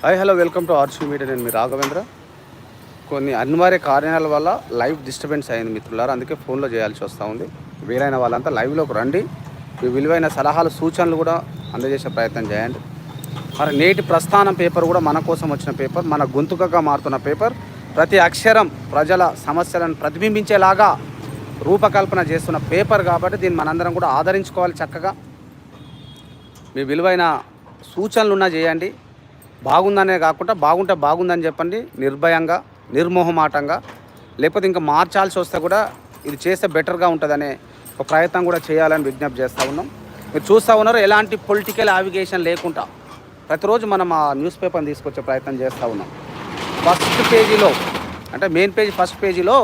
Hi hello welcome to RC media నేను మీ రాఘవేంద్ర. కొన్ని అనివార్య కారణాల వల్ల లైవ్ డిస్టర్బెన్స్ అయింది మిత్రులారా. అందుకే ఫోన్లో చేయాల్సి వస్తూ ఉంది. వీలైన వాళ్ళంతా లైవ్లోకి రండి. మీ విలువైన సలహాలు సూచనలు కూడా అందజేసే ప్రయత్నం చేయండి. మరి నేటి ప్రస్థానం పేపర్ కూడా మన కోసం వచ్చిన పేపర్ మన గొంతుకగా మారుతున్న పేపర్. ప్రతి అక్షరం ప్రజల సమస్యలను ప్రతిబింబించేలాగా రూపకల్పన చేస్తున్న పేపర్ కాబట్టి దీన్ని మనందరం కూడా ఆదరించుకోవాలి చక్కగా. మీ విలువైన సూచనలు ఉన్నా చేయండి. బాగుందనే కాకుండా బాగుంటే బాగుందని చెప్పండి నిర్భయంగా నిర్మోహమాటంగా లేకపోతే ఇంకా మార్చాల్సి వస్తే కూడా ఇది చేస్తే బెటర్గా ఉంటుందనే ఒక ప్రయత్నం కూడా చేయాలని విజ్ఞప్తి చేస్తూ ఉన్నాం. మీరు చూస్తూ ఉన్నారు ఎలాంటి పొలిటికల్ ఆవిగేషన్ లేకుండా ప్రతిరోజు మనం ఆ న్యూస్ పేపర్ని తీసుకొచ్చే ప్రయత్నం చేస్తూ ఉన్నాం. ఫస్ట్ పేజీలో అంటే మెయిన్ పేజీ ఫస్ట్ పేజీలో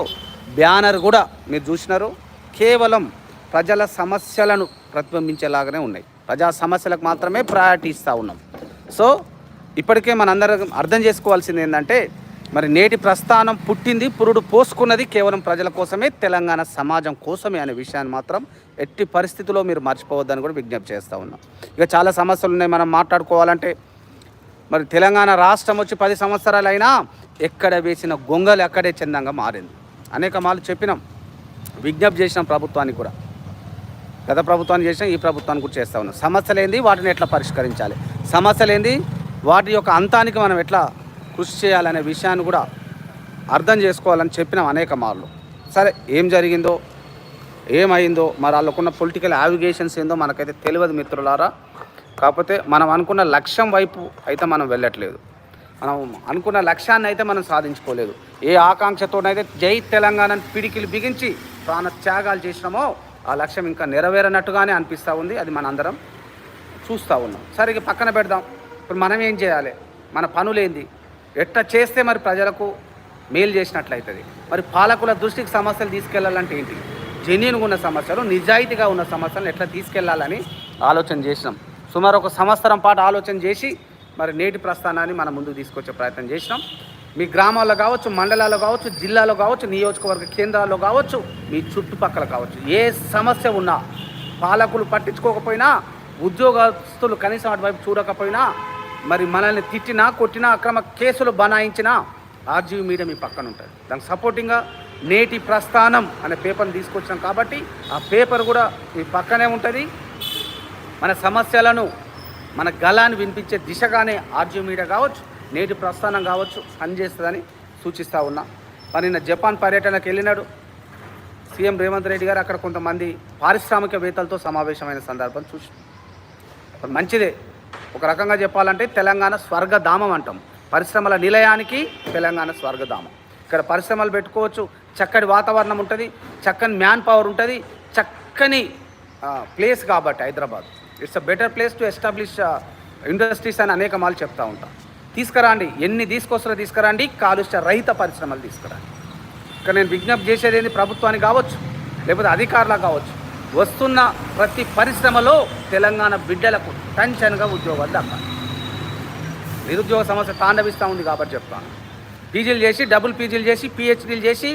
బ్యానర్ కూడా మీరు చూసినారు. కేవలం ప్రజల సమస్యలను ప్రతిబింబించేలాగానే ఉన్నాయి. ప్రజా సమస్యలకు మాత్రమే ప్రయారిటీ ఇస్తూ ఉన్నాం. సో ఇప్పటికే మనందరం అర్థం చేసుకోవాల్సింది ఏంటంటే మరి నేటి ప్రస్థానం పుట్టింది పురుడు పోసుకున్నది కేవలం ప్రజల కోసమే తెలంగాణ సమాజం కోసమే అనే విషయాన్ని మాత్రం ఎట్టి పరిస్థితిలో మీరు మర్చిపోవద్దని కూడా విజ్ఞప్తి చేస్తూ ఉన్నాం. ఇక చాలా సమస్యలు ఉన్నాయి మనం మాట్లాడుకోవాలంటే మరి తెలంగాణ రాష్ట్రం వచ్చి పది సంవత్సరాలైనా ఎక్కడ వేసిన గొంగలు అక్కడే చందంగా మారింది. అనేక మార్లు చెప్పినాం విజ్ఞప్తి చేసిన ప్రభుత్వానికి కూడా. గత ప్రభుత్వాన్ని చేసినా ఈ ప్రభుత్వాన్ని కూడా చేస్తూ ఉన్నాం. సమస్యలు ఏంది వాటిని ఎట్లా పరిష్కరించాలి? సమస్యలు ఏంది వాటి యొక్క అంతానికి మనం ఎట్లా కృషి చేయాలనే విషయాన్ని కూడా అర్థం చేసుకోవాలని చెప్పినాం అనేక మార్లు. సరే ఏం జరిగిందో ఏమైందో మరి వాళ్ళకున్న పొలిటికల్ యావిగేషన్స్ ఏందో మనకైతే తెలియదు మిత్రులారా. కాకపోతే మనం అనుకున్న లక్ష్యం వైపు అయితే మనం వెళ్ళట్లేదు. మనం అనుకున్న లక్ష్యాన్ని అయితే మనం సాధించుకోలేదు. ఏ ఆకాంక్షతోనైతే జై తెలంగాణని పిడికిలు బిగించి ప్రాణ త్యాగాలు చేసినామో ఆ లక్ష్యం ఇంకా నెరవేరనట్టుగానే అనిపిస్తూ ఉంది. అది మనందరం చూస్తూ ఉన్నాం. సరే పక్కన పెడదాం. ఇప్పుడు మనం ఏం చేయాలి? మన పనులేంది? ఎట్లా చేస్తే మరి ప్రజలకు మేలు చేసినట్లయితుంది? మరి పాలకుల దృష్టికి సమస్యలు తీసుకెళ్ళాలంటే ఏంటి? జెన్యున్గా ఉన్న సమస్యలు నిజాయితీగా ఉన్న సమస్యలను ఎట్లా తీసుకెళ్ళాలని ఆలోచన చేసినాం. సుమారు ఒక సంవత్సరం పాటు ఆలోచన చేసి మరి నేటి ప్రస్థానాన్ని మన ముందుకు తీసుకొచ్చే ప్రయత్నం చేసినాం. మీ గ్రామాల్లో కావచ్చు మండలాల్లో కావచ్చు జిల్లాలో కావచ్చు నియోజకవర్గ కేంద్రాల్లో కావచ్చు మీ చుట్టుపక్కల కావచ్చు ఏ సమస్య ఉన్నా పాలకులు పట్టించుకోకపోయినా ఉద్యోగస్తులు కనీసం అటువైపు చూడకపోయినా మరి మనల్ని తిట్టినా కొట్టినా అక్రమ కేసులు బనాయించినా ఆర్జీవి మీడియా మీ పక్కన ఉంటుంది. దానికి సపోర్టింగ్గా నేటి ప్రస్థానం అనే పేపర్ని తీసుకొచ్చాం కాబట్టి ఆ పేపర్ కూడా మీ పక్కనే ఉంటుంది. మన సమస్యలను మన గలాన్ని వినిపించే దిశగానే ఆర్జీవి మీడియా కావచ్చు నేటి ప్రస్థానం కావచ్చు పనిచేస్తుందని సూచిస్తూ ఉన్నా. మరి నిన్న జపాన్ పర్యటనకు వెళ్ళినాడు. సీఎం రేవంత్ రెడ్డి గారు అక్కడ కొంతమంది పారిశ్రామికవేత్తలతో సమావేశమైన సందర్భం చూసి మంచిదే. ఒక రకంగా చెప్పాలంటే తెలంగాణ స్వర్గధామం అంటాం. పరిశ్రమల నిలయానికి తెలంగాణ స్వర్గధామం. ఇక్కడ పరిశ్రమలు పెట్టుకోవచ్చు చక్కటి వాతావరణం ఉంటుంది చక్కని మ్యాన్ పవర్ ఉంటుంది చక్కని ప్లేస్ కాబట్టి Hyderabad. It's a better place to establish industries అని అనేక మాలు చెప్తూ ఉంటాం. తీసుకురండి ఎన్ని తీసుకొస్తారో తీసుకురండి కాలుష్య రహిత పరిశ్రమలు తీసుకురండి. ఇక్కడ నేను విజ్ఞప్తి చేసేది ఏంది ప్రభుత్వానికి కావచ్చు లేకపోతే అధికారులకు కావచ్చు. వస్తున్న ప్రతి పరిశ్రమలో తెలంగాణ బిడ్డలకు టెన్షన్గా ఉద్యోగాలు దక్కాలి. నిరుద్యోగ సమస్య తాండవిస్తూ ఉంది కాబట్టి చెప్తాను. పీజీలు చేసి డబుల్ పీజీలు చేసి పిహెచ్డీలు చేసి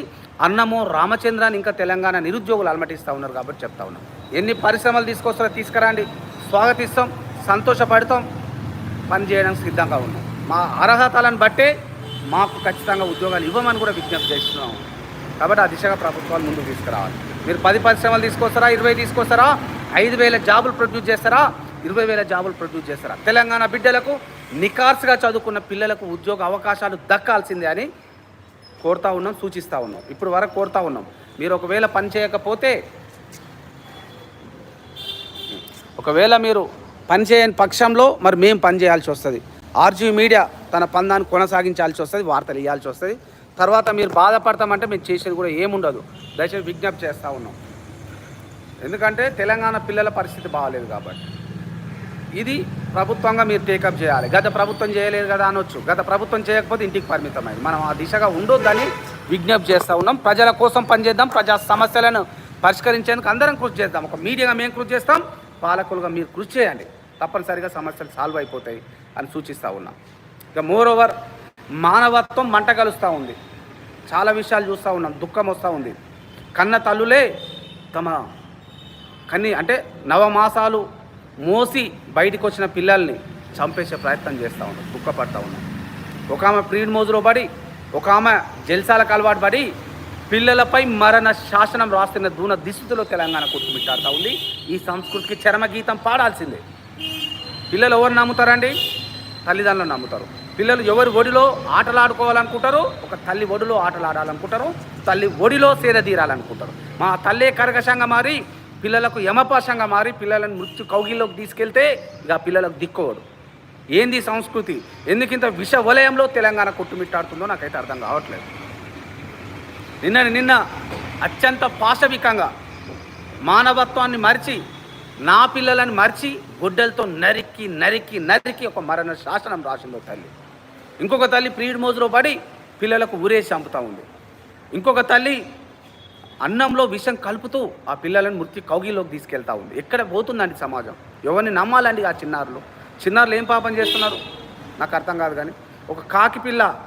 అన్నమో రామచంద్రాన్ని ఇంకా తెలంగాణ నిరుద్యోగులు అలమటిస్తూ ఉన్నారు కాబట్టి చెప్తా ఉన్నాం. ఎన్ని పరిశ్రమలు తీసుకొస్తారో తీసుకురండి. స్వాగతిస్తాం సంతోషపడతాం పనిచేయడానికి సిద్ధంగా ఉన్నాం. మా అర్హతలను బట్టే మాకు ఖచ్చితంగా ఉద్యోగాలు ఇవ్వమని కూడా విజ్ఞప్తి చేస్తున్నాం. కాబట్టి ఆ దిశగా ప్రభుత్వాలు ముందుకు తీసుకురావాలి. మీరు పది పరిశ్రమలు తీసుకొస్తారా? ఇరవై తీసుకొస్తారా? ఐదు వేల జాబులు ప్రొడ్యూస్ చేస్తారా? ఇరవై వేల జాబులు ప్రొడ్యూస్ చేస్తారా? తెలంగాణ బిడ్డలకు నికార్స్గా చదువుకున్న పిల్లలకు ఉద్యోగ అవకాశాలు దక్కాల్సిందే అని కోరుతా ఉన్నాం సూచిస్తూ ఉన్నాం. ఇప్పుడు వరకు కోరుతా ఉన్నాం. మీరు ఒకవేళ పని చేయకపోతే ఒకవేళ మీరు పని చేయని పక్షంలో మరి మేము పని చేయాల్సి వస్తుంది. ఆర్జీ మీడియా తన పందాన్ని కొనసాగించాల్సి వస్తుంది వార్తలు ఇవ్వాల్సి వస్తుంది. తర్వాత మీరు బాధపడతామంటే మేము చేసేది కూడా ఏముండదు. దయచేసి విజ్ఞప్తి చేస్తూ ఉన్నాం. ఎందుకంటే తెలంగాణ పిల్లల పరిస్థితి బాగాలేదు కాబట్టి. ఇది ప్రభుత్వంగా మీరు టేకప్ చేయాలి. గత ప్రభుత్వం చేయలేదు కదా అనొచ్చు. గత ప్రభుత్వం చేయకపోతే ఇంటికి పరిమితమైంది. మనం ఆ దిశగా ఉండొద్దని విజ్ఞప్తి చేస్తూ ఉన్నాం. ప్రజల కోసం పనిచేద్దాం ప్రజా సమస్యలను పరిష్కరించేందుకు అందరం కృషి చేద్దాం. ఒక మీడియాగా మేము కృషి చేస్తాం. పాలకులుగా మీరు కృషి చేయండి. తప్పనిసరిగా సమస్యలు సాల్వ్ అయిపోతాయి అని సూచిస్తూ ఉన్నాం. ఇక మోర్ ఓవర్ మానవత్వం మంట కలుస్తూ ఉంది. చాలా విషయాలు చూస్తూ ఉన్నాం. దుఃఖం వస్తూ ఉంది. కన్న తల్లులే తమ కన్ని అంటే నవమాసాలు మోసి బయటికి వచ్చిన పిల్లల్ని చంపేసే ప్రయత్నం చేస్తూ ఉన్నాం. దుఃఖపడతా ఉన్నాం. ఒక ఆమె ప్రీడ్ మోజులో పడి ఒక ఆమె జల్సాలకు అలవాటు పడి పిల్లలపై మరణ శాసనం రాస్తున్న దూన దిశలో తెలంగాణ కొట్టుమిట్టాడుతూ ఉంది. ఈ సంస్కృతికి చరమగీతం పాడాల్సిందే. పిల్లలు ఎవరు నమ్ముతారండి? తల్లిదండ్రులు నమ్ముతారు. పిల్లలు ఎవరి ఒడిలో ఆటలాడుకోవాలనుకుంటారు ఒక తల్లి ఒడిలో ఆటలాడాలనుకుంటారు తల్లి ఒడిలో సేద తీరాలనుకుంటారు. మా తల్లే కరకశంగా మారి పిల్లలకు యమపాశంగా మారి పిల్లలను మృత్యు కౌగిల్లోకి తీసుకెళ్తే ఇక పిల్లలకు దిక్కోడు. ఏంది సంస్కృతి? ఎందుకింత విష వలయంలో తెలంగాణ కొట్టుమిట్టాడుతుందో నాకైతే అర్థం కావట్లేదు. నిన్న నిన్న అత్యంత పాశవికంగా మానవత్వాన్ని మరిచి నా పిల్లలని మర్చి గుడ్డలతో నరికి నరికి నరికి ఒక మరణ శాసనం రాసిందో తల్లి. ఇంకొక తల్లి ప్రీడ్ మోజులో పడి పిల్లలకు ఊరేసి చంపుతూ ఉంది. ఇంకొక తల్లి అన్నంలో విషం కలుపుతూ ఆ పిల్లలను మృతి కౌగిలోకి తీసుకెళ్తా ఉంది. ఎక్కడ పోతుందండి సమాజం? ఎవరిని నమ్మాలండి ఆ చిన్నారులు? చిన్నారులు ఏం పాపం చేస్తున్నారు? నాకు అర్థం కాదు కానీ. ఒక కాకి పిల్ల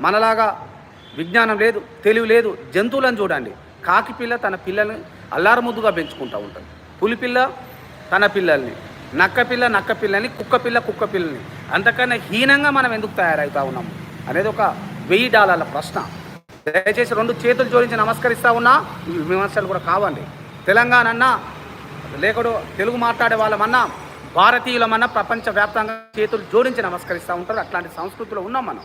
మనలాగా విజ్ఞానం లేదు తెలివి లేదు జంతువులను చూడండి. కాకి పిల్ల తన పిల్లల్ని అల్లారముద్దుగా పెంచుకుంటూ ఉంటుంది. పులిపిల్ల తన పిల్లల్ని. నక్క పిల్ల నక్క పిల్లని కుక్క పిల్ల కుక్క పిల్లని. అంతకన్నా హీనంగా మనం ఎందుకు తయారవుతా ఉన్నాము? అనేది ఒక వెయ్యి డాలర్ల ప్రశ్న. దయచేసి రెండు చేతులు జోడించి నమస్కరిస్తా ఉన్నా. విమర్శలు కూడా కావండి. తెలంగాణ అన్నా లేకడు తెలుగు మాట్లాడే వాళ్ళమన్నా భారతీయులమన్నా ప్రపంచవ్యాప్తంగా చేతులు జోడించి నమస్కరిస్తూ ఉంటారు. అట్లాంటి సంస్కృతిలో ఉన్నాం మనం.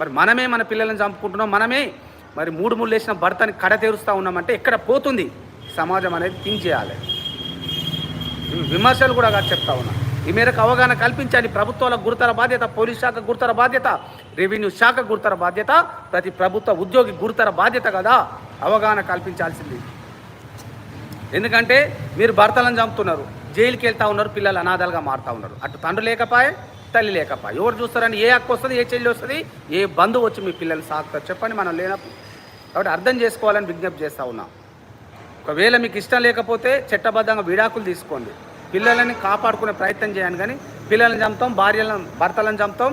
మరి మనమే మన పిల్లలను చంపుకుంటున్నాం. మనమే మరి మూడు ముళ్ళు వేసిన భర్తని కడ తెరుస్తూ ఉన్నామంటే ఎక్కడ పోతుంది? సమాజం అనేది థింక్ చేయాలి. విమర్శలు కూడా చెప్తా ఉన్నా. ఈ మేరకు అవగాహన కల్పించాలి ప్రభుత్వాల గురుతర బాధ్యత పోలీస్ శాఖ గురుతర బాధ్యత రెవెన్యూ శాఖ గురుతర బాధ్యత ప్రతి ప్రభుత్వ ఉద్యోగి గురుతర బాధ్యత కదా. అవగాహన కల్పించాల్సింది. ఎందుకంటే మీరు భర్తలను చంపుతున్నారు జైలుకి వెళ్తూ ఉన్నారు పిల్లలు అనాథాలుగా మారుతా ఉన్నారు. అటు తండ్రి లేకపాయే తల్లి లేకపాయే. ఎవరు చూస్తారని ఏ హక్కు వస్తుంది ఏ చెల్లి వస్తుంది ఏ బంధువు వచ్చి మీ పిల్లలు సాగుతారు చెప్పండి మనం లేనప్పుడు. కాబట్టి అర్థం చేసుకోవాలని విజ్ఞప్తి చేస్తూ ఉన్నాం. ఒకవేళ మీకు ఇష్టం లేకపోతే చట్టబద్ధంగా విడాకులు తీసుకోండి. పిల్లలని కాపాడుకునే ప్రయత్నం చేయండి కానీ పిల్లలను చంపుతాం భార్యలను భర్తలను చంపుతాం.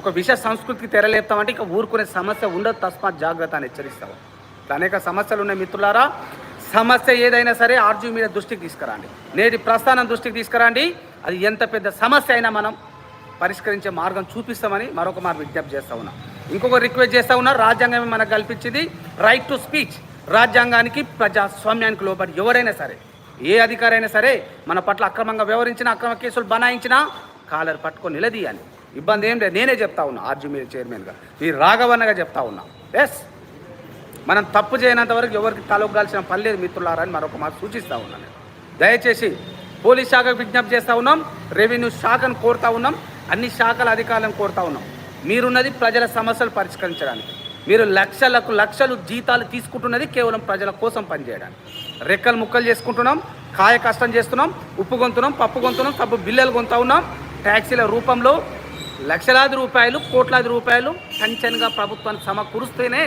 ఒక విష సంస్కృతికి తెరలేపుతామంటే ఇక ఊరుకునే సమస్య ఉండదు. తస్మాత్ జాగ్రత్త అని హెచ్చరిస్తాం. ఇట్లా అనేక సమస్యలు ఉన్నాయి మిత్రులారా. సమస్య ఏదైనా సరే ఆర్జీ మీద దృష్టికి తీసుకురండి. నేటి ప్రస్థానం దృష్టికి తీసుకురండి. అది ఎంత పెద్ద సమస్య అయినా మనం పరిష్కరించే మార్గం చూపిస్తామని మరొక మారు విజ్ఞప్తి చేస్తా ఉన్నాం. ఇంకొక రిక్వెస్ట్ చేస్తా ఉన్నా రాజ్యాంగమే మనకు కల్పించింది. Right to speech. రాజ్యాంగానికి ప్రజాస్వామ్యానికి లోబడి ఎవరైనా సరే ఏ అధికారైనా సరే మన పట్ల అక్రమంగా వ్యవహరించినా అక్రమ కేసులు బనాయించినా కాలర్ పట్టుకొని నిలదీయాలి. ఇబ్బంది ఏం లేదు. నేనే చెప్తా ఉన్నా ఆర్జీ మీద చైర్మన్గా ఈ రాఘవన్నగా చెప్తా ఉన్నా. ఎస్ మనం తప్పు చేయనంత వరకు ఎవరికి తలొగ్గాల్సిన పని లేదు మిత్రులారని మరొక మాట సూచిస్తూ ఉన్నాను నేను. దయచేసి పోలీస్ శాఖకు విజ్ఞప్తి చేస్తూ ఉన్నాం రెవెన్యూ శాఖను కోరుతా ఉన్నాం అన్ని శాఖల అధికారులను కోరుతా ఉన్నాం. మీరున్నది ప్రజల సమస్యలు పరిష్కరించడానికి. మీరు లక్షలకు లక్షలు జీతాలు తీసుకుంటున్నది కేవలం ప్రజల కోసం పనిచేయడానికి. రెక్కలు ముక్కలు చేసుకుంటున్నాం కాయ కష్టం చేస్తున్నాం ఉప్పు గొంతున్నాం పప్పు గొంతున్నాం తప్పు బిల్లలు గొంతా ఉన్నాం. ట్యాక్సీల రూపంలో లక్షలాది రూపాయలు కోట్లాది రూపాయలు కంచెన్గా ప్రభుత్వానికి సమకూరుస్తేనే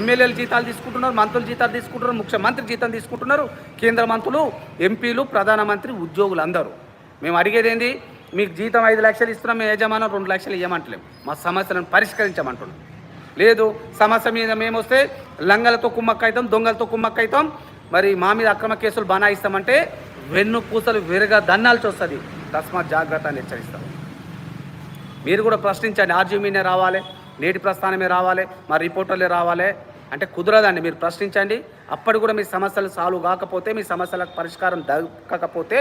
ఎమ్మెల్యేలు జీతాలు తీసుకుంటున్నారు మంత్రులు జీతాలు తీసుకుంటున్నారు ముఖ్యమంత్రి జీతం తీసుకుంటున్నారు. కేంద్ర మంత్రులు ఎంపీలు ప్రధానమంత్రి ఉద్యోగులు అందరూ. మేము అడిగేది ఏంది? మీకు జీతం ఐదు లక్షలు ఇస్తున్నాం మేము యజమానం రెండు లక్షలు ఇవ్వమంటలేము మా సమస్యలను పరిష్కరించమంటున్నాం. లేదు సమస్య మీద మేము వస్తే లంగలతో కుమ్మక్కైతాం దొంగలతో కుమ్మక్కైతాం. మరి మా మీద అక్రమ కేసులు బనాయిస్తామంటే వెన్ను పూసలు విరగ దన్నాల్సి వస్తుంది తస్మాత్ జాగ్రత్త అని హెచ్చరిస్తాం. మీరు కూడా ప్రశ్నించండి ఆర్జీ మీనే రావాలి నేటి ప్రస్థానమే రావాలి మా రిపోర్టర్లే రావాలి. అంటే కుదరదండి మీరు ప్రశ్నించండి. అప్పటి కూడా మీ సమస్యలు సాల్వ్ కాకపోతే మీ సమస్యలకు పరిష్కారం దక్కకపోతే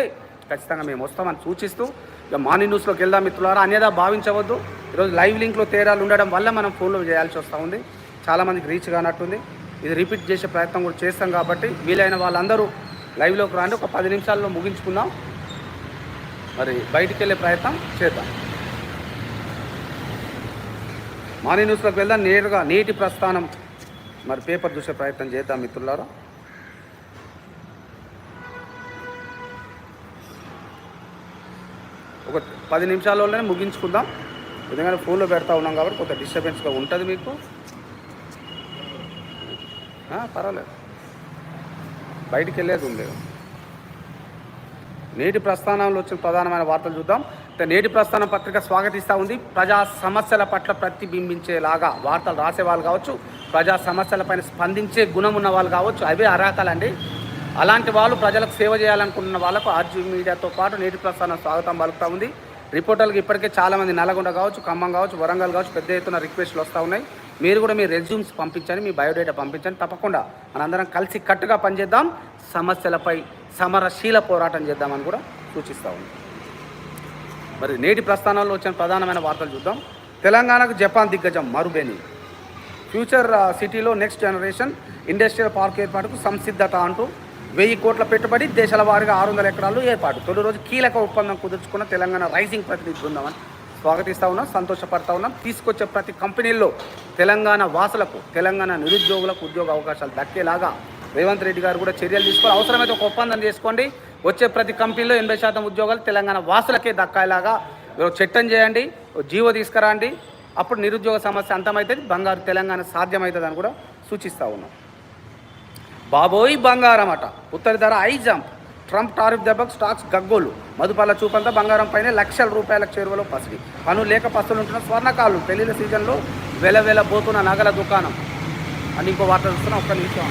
ఖచ్చితంగా మేము వస్తామని సూచిస్తూ ఇక మార్నింగ్ న్యూస్లోకి వెళ్దాం మిత్రులారా. అనేదా భావించవద్దు. ఈరోజు లైవ్ లింక్లో తేడాలు ఉండడం వల్ల మనం ఫోన్లో చేయాల్సి వస్తూ ఉంది. చాలామందికి రీచ్ కానట్టుంది. ఇది రిపీట్ చేసే ప్రయత్నం కూడా చేస్తాం కాబట్టి వీలైన వాళ్ళందరూ లైవ్లోకి రాండి. ఒక పది నిమిషాల్లో ముగించుకుందాం. మరి బయటికి వెళ్ళే ప్రయత్నం చేద్దాం. మార్నింగ్ న్యూస్లోకి వెళ్దాం. నేరుగా నీటి ప్రస్థానం. మరి పేపర్ చూసే ప్రయత్నం చేద్దాం మిత్రులారా. పది నిమిషాల్లోనే ముగించుకుందాం. ఎందుకంటే ఫోన్లో పెడతా ఉన్నాం కాబట్టి కొంత డిస్టర్బెన్స్గా ఉంటుంది మీకు. పర్వాలేదు. బయటికి వెళ్ళేది ఉంది. నేటి ప్రస్థానంలో వచ్చిన ప్రధానమైన వార్తలు చూద్దాం. నేటి ప్రస్థానం పత్రిక స్వాగతిస్తూ ఉంది. ప్రజా సమస్యల పట్ల ప్రతిబింబించేలాగా వార్తలు రాసే వాళ్ళు కావచ్చు ప్రజా సమస్యలపైన స్పందించే గుణం ఉన్న వాళ్ళు కావచ్చు అవే అర్హతలండి అలాంటి వాళ్ళు ప్రజలకు సేవ చేయాలనుకుంటున్న వాళ్ళకు ఆర్జీ మీడియాతో పాటు నేటి ప్రస్థానం స్వాగతం పలుకుతూ ఉంది. రిపోర్టర్లకు ఇప్పటికే చాలామంది నల్గొండ కావచ్చు ఖమ్మం కావచ్చు వరంగల్ కావచ్చు పెద్ద ఎత్తున రిక్వెస్ట్లు వస్తూ ఉన్నాయి. మీరు కూడా మీ రెజ్యూమ్స్ పంపించండి మీ బయోడేటా పంపించండి. తప్పకుండా మనందరం కలిసి కట్టుగా పనిచేద్దాం. సమస్యలపై సమరశీల పోరాటం చేద్దామని కూడా సూచిస్తూ ఉంది మరి నేటి ప్రస్థానంలో వచ్చిన ప్రధానమైన వార్తలు చూద్దాం. తెలంగాణకు జపాన్ దిగ్గజం మరుబేని. ఫ్యూచర్ సిటీలో నెక్స్ట్ జనరేషన్ ఇండస్ట్రియల్ పార్క్ ఏర్పాటుకు సంసిద్ధత అంటూ వెయ్యి కోట్ల పెట్టుబడి దేశాల వారీగా ఆరు వందల ఎకరాలు ఏర్పాటు. తొలి రోజు కీలక ఒప్పందం కుదుర్చుకున్న తెలంగాణ రైజింగ్ ప్రతినిధి బృందం. అని స్వాగతిస్తూ ఉన్నాం సంతోషపడతా ఉన్నాం. తీసుకొచ్చే ప్రతి కంపెనీల్లో తెలంగాణ వాసులకు తెలంగాణ నిరుద్యోగులకు ఉద్యోగ అవకాశాలు దక్కేలాగా రేవంత్ రెడ్డి గారు కూడా చర్యలు తీసుకోవాలి. అవసరమైతే ఒక ఒప్పందం చేసుకోండి. వచ్చే ప్రతి కంపెనీలో ఎనభై శాతం ఉద్యోగాలు తెలంగాణ వాసులకే దక్కేలాగా చట్టం చేయండి జీవో తీసుకురండి. అప్పుడు నిరుద్యోగ సమస్య అంతమవుతుంది బంగారు తెలంగాణ సాధ్యమవుతుంది అని కూడా సూచిస్తూ ఉన్నాం. బాబోయ్ బంగారం అట. ఉత్తర ధర ఐ జంప్. ట్రంప్ టారిఫ్ దెబ్బకు స్టాక్స్ గగ్గోలు. మదుపాల చూపంతా బంగారం పైన లక్షల రూపాయల చేరువలో పసిడి. పను లేక పస్తులు ఉంటున్న స్వర్ణకాలు పెళ్ళిళ్ళ సీజన్లో వెల వెల పోతున్న నగల దుకాణం. అని ఇంకో వార్త చూస్తున్నా ఒక్క నిమిషం.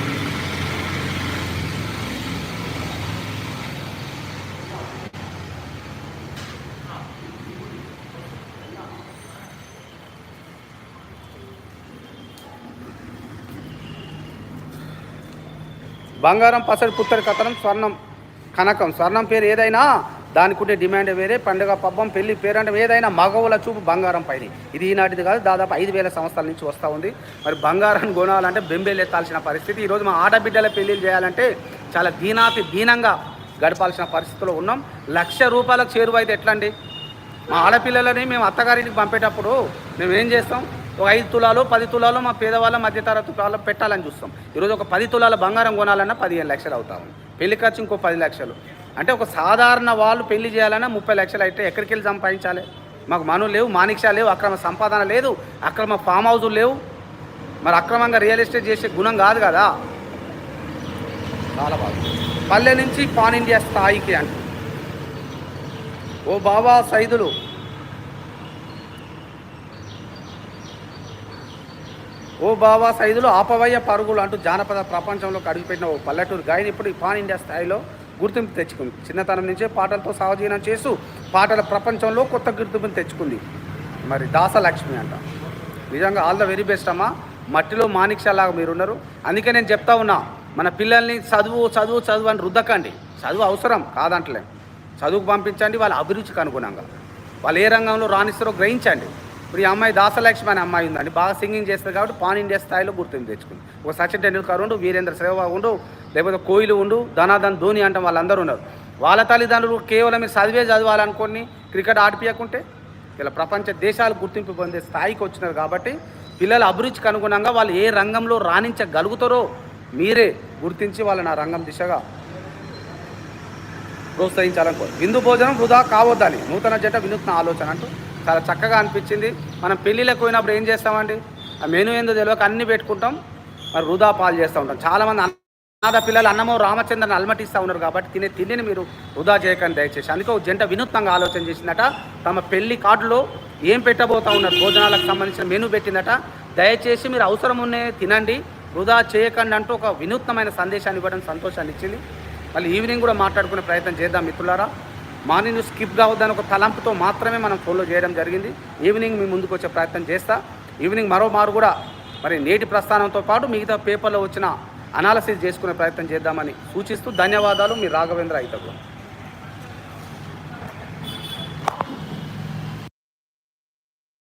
బంగారం పసడి పుత్తడి కథనం స్వర్ణం కనకం. స్వర్ణం పేరు ఏదైనా దానికి ఉండే డిమాండ్ వేరే పండుగ పబ్బం పెళ్ళి పేరు ఏదైనా మగవుల చూపు బంగారం పైన. ఇది ఈనాటిది కాదు దాదాపు ఐదు వేల సంవత్సరాల నుంచి వస్తూ ఉంది. మరి బంగారం కొనాలంటే బెంబేలు ఎత్తాల్సిన పరిస్థితి ఈరోజు మా ఆడబిడ్డల పెళ్ళిళ్ళు చేయాలంటే చాలా దీనాతి దీనంగా గడపాల్సిన పరిస్థితిలో ఉన్నాం. లక్ష రూపాయలకు చేరువైతే ఎట్లండి? మా ఆడపిల్లలని మేము అత్తగారింటికి పంపేటప్పుడు మేము ఏం చేస్తాం? ఒక ఐదు తులాలు పది తులాలు మా పేదవాళ్ళ మధ్యతరగతి వాళ్ళు పెట్టాలని చూస్తాం. ఈరోజు ఒక పది తులాల బంగారం కొనాలన్నా పదిహేను లక్షలు అవుతా ఉంది పెళ్ళి ఖర్చు ఇంకో పది లక్షలు. అంటే ఒక సాధారణ వాళ్ళు పెళ్ళి చేయాలన్నా ముప్పై లక్షలు అయితే ఎక్కడికి వెళ్ళి సంపాదించాలి? మాకు మనులు లేవు మాణిక్షా లేవు అక్రమ సంపాదన లేదు అక్రమ ఫామ్ హౌజులు లేవు. మరి అక్రమంగా రియల్ ఎస్టేట్ చేసే గుణం కాదు కదా. చాలా బాగా పల్లె నుంచి పాన్ ఇండియా స్థాయికి అంటే ఓ బాబా సైదులు ఓ బాబా సైదులు ఆపవయ్య పరుగులు అంటూ జానపద ప్రపంచంలోకి అడుగుపెట్టిన ఓ పల్లెటూరు గాయని ఇప్పుడు ఈ పాన్ ఇండియా స్థాయిలో గుర్తింపు తెచ్చుకుంది. చిన్నతనం నుంచే పాటలతో సహజీవనం చేస్తూ పాటల ప్రపంచంలో కొత్త గుర్తింపుని తెచ్చుకుంది. మరి దాసలక్ష్మి అంట. నిజంగా ఆల్ ద వెరీ బెస్ట్ అమ్మా. మట్టిలో మాణిక్షలాగా మీరున్నారు. అందుకే నేను చెప్తా ఉన్నా మన పిల్లల్ని చదువు చదువు చదువు అని రుద్దకండి. చదువు అవసరం కాదంటలే. చదువుకు పంపించండి వాళ్ళ అభిరుచికి అనుగుణంగా. వాళ్ళు ఏ రంగంలో రాణిస్తారో గ్రహించండి. ఇప్పుడు ఈ అమ్మాయి దాసలక్ష్మి అనే అమ్మాయి ఉందండి. బాగా సింగింగ్ చేస్తుంది కాబట్టి పాన్ ఇండియా స్థాయిలో గుర్తింపు తెచ్చుకుంది. ఒక సచిన్ టెండూల్కర్ ఉండు వీరేంద్ర సెహ్వాగ్ ఉండు లేకపోతే కోహ్లీ ఉండు ధనాధన్ ధోని అంటే వాళ్ళందరూ ఉన్నారు. వాళ్ళ తల్లిదండ్రులు కేవలం మీరు చదివే చదవాలనుకోని క్రికెట్ ఆడిపియకుంటే ఇలా ప్రపంచ దేశాలు గుర్తింపు పొందే స్థాయికి వచ్చినారు కాబట్టి పిల్లల అభిరుచికి అనుగుణంగా వాళ్ళు ఏ రంగంలో రాణించగలుగుతారో మీరే గుర్తించి వాళ్ళని ఆ రంగం దిశగా ప్రోత్సహించాలని విందు భోజనం వృధా కావద్దని నూతన జంట వినూత్న ఆలోచన అంటూ చాలా చక్కగా అనిపించింది. మనం పెళ్ళిళ్ళకి పోయినప్పుడు ఏం చేస్తామండి? ఆ మెనూ ఏందో తెలియక అన్ని పెట్టుకుంటాం. మరి వృధా పాలు చేస్తూ ఉంటాం. చాలామంది అనాథ పిల్లలు అన్నమో రామచంద్రని అలమటిస్తూ ఉన్నారు కాబట్టి తినే తిండిని మీరు వృధా చేయకండి దయచేసి. అందుకే ఒక జంట వినూత్నంగా ఆలోచన చేసిందట. తమ పెళ్ళి కార్డులో ఏం పెట్టబోతా ఉన్నారు? భోజనాలకు సంబంధించిన మెనూ పెట్టిందట. దయచేసి మీరు అవసరం ఉన్నే తినండి. వృధా చేయకండి అంటూ ఒక వినూత్నమైన సందేశాన్ని ఇవ్వడం సంతోషాన్ని ఇచ్చింది. మళ్ళీ ఈవినింగ్ కూడా మాట్లాడుకునే ప్రయత్నం చేద్దాం మిత్రులారా. మార్నింగ్ స్కిప్ కావద్దని ఒక తలంపుతో మాత్రమే మనం ఫాలో చేయడం జరిగింది. ఈవినింగ్ మీ ముందుకు వచ్చే ప్రయత్నం చేస్తా. ఈవినింగ్ మరో మారు కూడా మరి నేటి ప్రస్థానంతో పాటు మిగతా పేపర్లో వచ్చిన అనాలసిస్ చేసుకునే ప్రయత్నం చేద్దామని సూచిస్తూ ధన్యవాదాలు మీ రాఘవేంద్ర ఐతగులు